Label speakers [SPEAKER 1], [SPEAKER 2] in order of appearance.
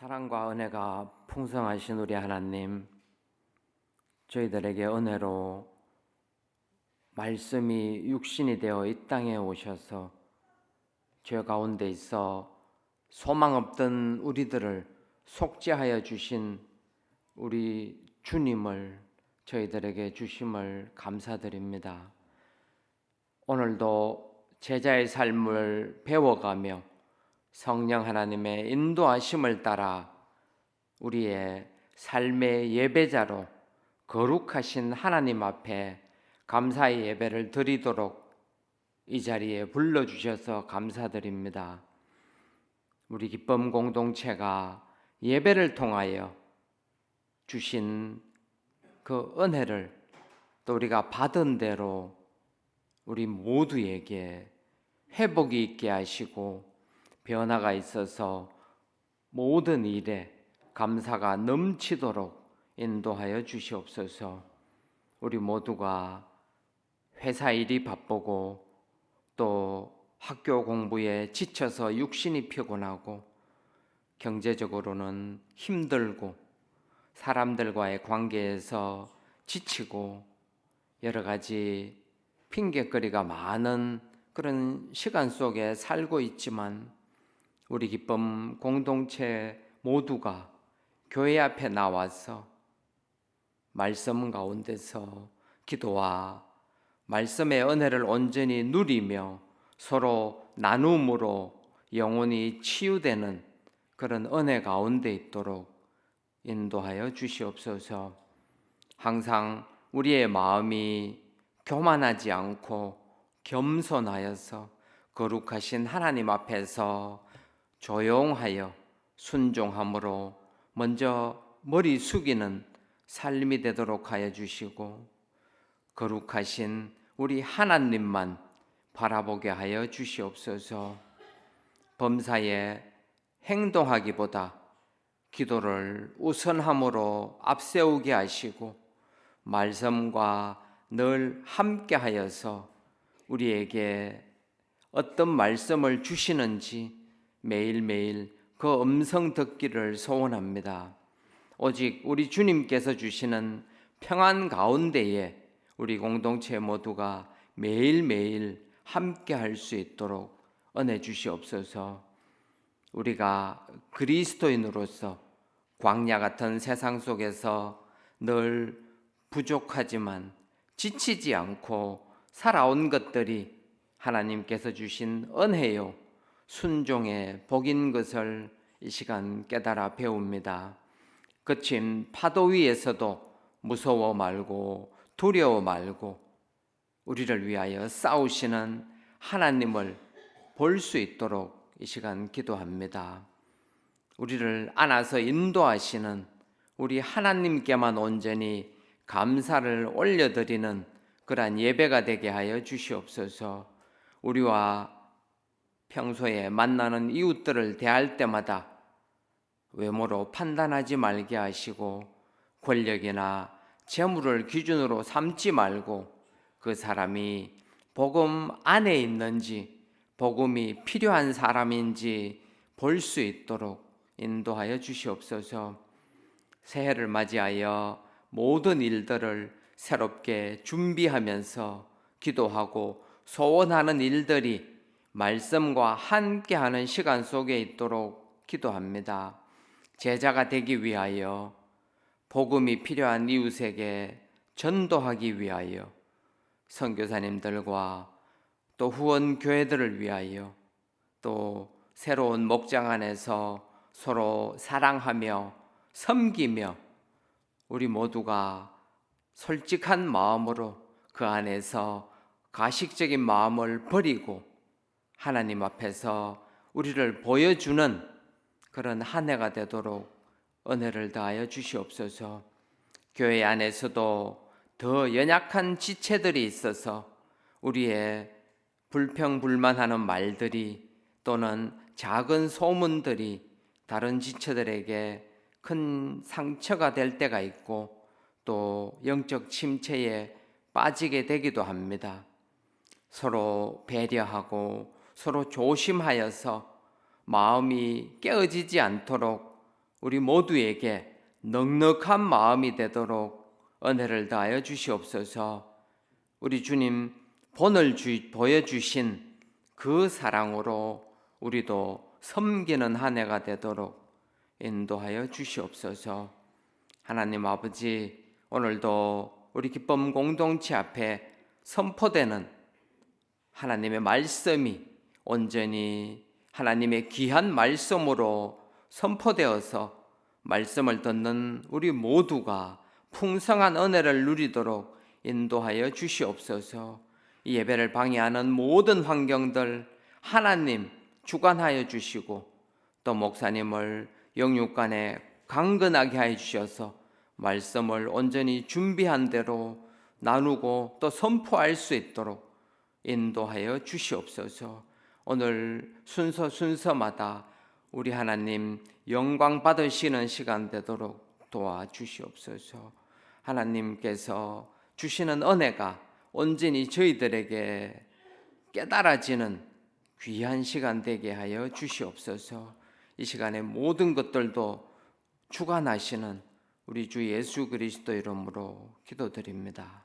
[SPEAKER 1] 사랑과 은혜가 풍성하신 우리 하나님, 저희들에게 은혜로 말씀이 육신이 되어 이 땅에 오셔서 죄 가운데 있어 소망 없던 우리들을 속죄하여 주신 우리 주님을 저희들에게 주심을 감사드립니다. 오늘도 제자의 삶을 배워가며 성령 하나님의 인도하심을 따라 우리의 삶의 예배자로 거룩하신 하나님 앞에 감사의 예배를 드리도록 이 자리에 불러주셔서 감사드립니다. 우리 기쁨 공동체가 예배를 통하여 주신 그 은혜를 또 우리가 받은 대로 우리 모두에게 회복이 있게 하시고 변화가 있어서 모든 일에 감사가 넘치도록 인도하여 주시옵소서. 우리 모두가 회사 일이 바쁘고 또 학교 공부에 지쳐서 육신이 피곤하고 경제적으로는 힘들고 사람들과의 관계에서 지치고 여러 가지 핑계거리가 많은 그런 시간 속에 살고 있지만 우리 기쁨 공동체 모두가 교회 앞에 나와서 말씀 가운데서 기도와 말씀의 은혜를 온전히 누리며 서로 나눔으로 영혼이 치유되는 그런 은혜 가운데 있도록 인도하여 주시옵소서. 항상 우리의 마음이 교만하지 않고 겸손하여서 거룩하신 하나님 앞에서 조용하여 순종함으로 먼저 머리 숙이는 삶이 되도록 하여 주시고 거룩하신 우리 하나님만 바라보게 하여 주시옵소서. 범사에 행동하기보다 기도를 우선함으로 앞세우게 하시고 말씀과 늘 함께 하여서 우리에게 어떤 말씀을 주시는지 매일매일 그 음성 듣기를 소원합니다. 오직 우리 주님께서 주시는 평안 가운데에 우리 공동체 모두가 매일매일 함께 할 수 있도록 은혜 주시옵소서. 우리가 그리스도인으로서 광야 같은 세상 속에서 늘 부족하지만 지치지 않고 살아온 것들이 하나님께서 주신 은혜요 순종의 복인 것을 이 시간 깨달아 배웁니다. 거친 파도 위에서도 무서워 말고 두려워 말고 우리를 위하여 싸우시는 하나님을 볼 수 있도록 이 시간 기도합니다. 우리를 안아서 인도하시는 우리 하나님께만 온전히 감사를 올려드리는 그러한 예배가 되게 하여 주시옵소서. 우리와 평소에 만나는 이웃들을 대할 때마다 외모로 판단하지 말게 하시고 권력이나 재물을 기준으로 삼지 말고 그 사람이 복음 안에 있는지 복음이 필요한 사람인지 볼 수 있도록 인도하여 주시옵소서. 새해를 맞이하여 모든 일들을 새롭게 준비하면서 기도하고 소원하는 일들이 말씀과 함께하는 시간 속에 있도록 기도합니다. 제자가 되기 위하여 복음이 필요한 이웃에게 전도하기 위하여 선교사님들과 또 후원 교회들을 위하여 또 새로운 목장 안에서 서로 사랑하며 섬기며 우리 모두가 솔직한 마음으로 그 안에서 가식적인 마음을 버리고 하나님 앞에서 우리를 보여주는 그런 한 해가 되도록 은혜를 다하여 주시옵소서. 교회 안에서도 더 연약한 지체들이 있어서 우리의 불평불만하는 말들이 또는 작은 소문들이 다른 지체들에게 큰 상처가 될 때가 있고 또 영적 침체에 빠지게 되기도 합니다. 서로 배려하고 서로 조심하여서 마음이 깨어지지 않도록 우리 모두에게 넉넉한 마음이 되도록 은혜를 다하여 주시옵소서. 우리 주님 본을 주, 보여주신 그 사랑으로 우리도 섬기는 한 해가 되도록 인도하여 주시옵소서. 하나님 아버지, 오늘도 우리 기쁨 공동체 앞에 선포되는 하나님의 말씀이 온전히 하나님의 귀한 말씀으로 선포되어서 말씀을 듣는 우리 모두가 풍성한 은혜를 누리도록 인도하여 주시옵소서. 이 예배를 방해하는 모든 환경들 하나님 주관하여 주시고 또 목사님을 영육간에 강건하게 하여 주셔서 말씀을 온전히 준비한 대로 나누고 또 선포할 수 있도록 인도하여 주시옵소서. 오늘 순서 순서마다 우리 하나님 영광 받으시는 시간 되도록 도와주시옵소서. 하나님께서 주시는 은혜가 온전히 저희들에게 깨달아지는 귀한 시간 되게 하여 주시옵소서. 이 시간에 모든 것들도 주관하시는 우리 주 예수 그리스도 이름으로 기도드립니다.